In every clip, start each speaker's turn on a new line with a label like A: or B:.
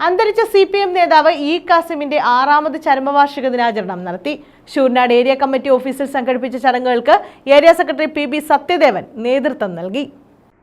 A: അന്തരിച്ച C P M നേതാവ് E കാസിമിന്റെ ആറാമത് ചരമവാർഷിക ദിനാചരണം നടത്തി. ശൂർനാട് ഏരിയ കമ്മിറ്റി ഓഫീസിൽ സംഘടിപ്പിച്ച ചടങ്ങുകൾക്ക് area secretary P B Sathyadevan നേതൃത്വം നൽകി.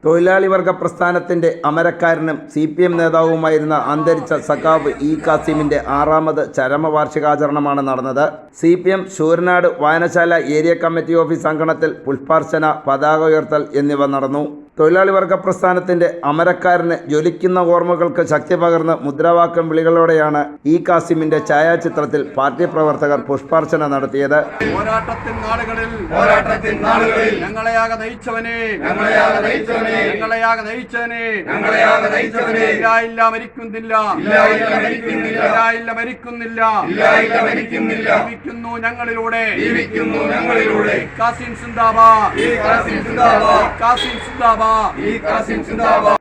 B: തൊഴിലാളി വർഗ പ്രസ്ഥാനത്തിന്റെ അമരക്കാരനും സി പി എം നേതാവുമായിരുന്ന അന്തരിച്ച സഖാവ് ഇ കാസിമിന്റെ ആറാമത് ചരമവാർഷികാചരണമാണ് നടന്നത്. സി പി എം ശൂരനാട് വായനശാല ഏരിയ കമ്മിറ്റി ഓഫീസ് അങ്കണത്തിൽ പുഷ്പാർച്ചന പതാക ഉയർത്തൽ എന്നിവ നടന്നു. തൊഴിലാളി വർഗ പ്രസ്ഥാനത്തിന്റെ അമരക്കാരന് ജ്വലിക്കുന്ന ഓർമ്മകൾക്ക് ശക്തി പകർന്ന് മുദ്രാവാക്യം വിളികളോടെയാണ് ഇ കാസിമിന്റെ ഛായാചിത്രത്തിൽ പാർട്ടി പ്രവർത്തകർ പുഷ്പാർച്ചന നടത്തിയത്.
C: പോരാട്ടത്തിൻ നാളുകളിൽ
D: പോരാട്ടത്തിൻ നാളുകളിൽ
C: ഞങ്ങളെയാകെ നയിച്ചവനെ
D: ഞങ്ങളെയാകെ നയിച്ചവനെ
C: ഞങ്ങളെയാകെ നയിച്ചവനെ
D: ഞങ്ങളെയാകെ നയിച്ചവനെ
C: ഇല്ല ഇല്ല മരിക്കുന്നില്ല
D: ഇല്ല ഇല്ല മരിക്കുന്നില്ല
C: ഇല്ല ഇല്ല മരിക്കുന്നില്ല
D: ഇല്ല ഇല്ല മരിക്കുന്നില്ല.
C: ജീവിക്കുന്നു ഞങ്ങളിലൂടെ
D: ജീവിക്കുന്നു ഞങ്ങളിലൂടെ.
C: കാസിം
D: സിന്ദാബാദ് കാസിം സിന്ദാബാദ്.
C: കാസിം സിന്ദാബാ
D: കാസിം സിന്ദാബാദ്.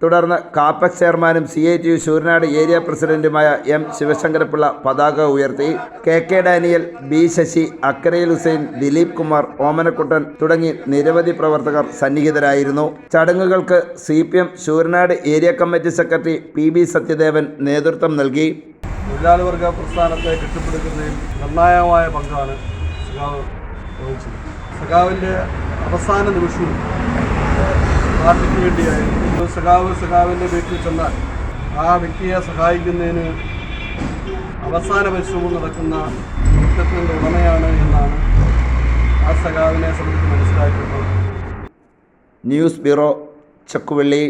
B: തുടർന്ന് കാപ്പക് ചെയർമാനും C I T U Sooranad area പ്രസിഡന്റുമായ എം ശിവശങ്കരപ്പിള്ള പതാക ഉയർത്തി K K Daniel B Sasi അക്കരയിൽ Hussain Dileep Kumar Omanakuttan തുടങ്ങി നിരവധി പ്രവർത്തകർ സന്നിഹിതരായിരുന്നു. ചടങ്ങുകൾക്ക് C P M Sooranad area committee secretary P B Sathyadevan നേതൃത്വം നൽകി.
C: തൊഴിലാളിവർഗ പ്രസ്ഥാനത്തെ കെട്ടിപ്പടുക്കുന്നതിൽ നിർണായകമായ പങ്കാണ് സഖാവ് വഹിച്ചത്. സഖാവിന്റെ അവസാന നിമിഷവും പാർട്ടിക്ക് വേണ്ടിയായിരുന്നു സഖാവ് സഖാവിന്റെ വീട്ടിൽ ചെന്നാൽ ആ വ്യക്തിയെ സഹായിക്കുന്നതിന് അവസാന പരിശ്രമം നടക്കുന്ന നൃത്തത്തിന്റെ ഉടമയാണ് എന്നാണ് ആ സഖാവിനെ സംബന്ധിച്ച് മനസ്സിലാക്കിയിട്ടുള്ളത്
B: ന്യൂസ് ബ്യൂറോ ചക്കുവള്ളി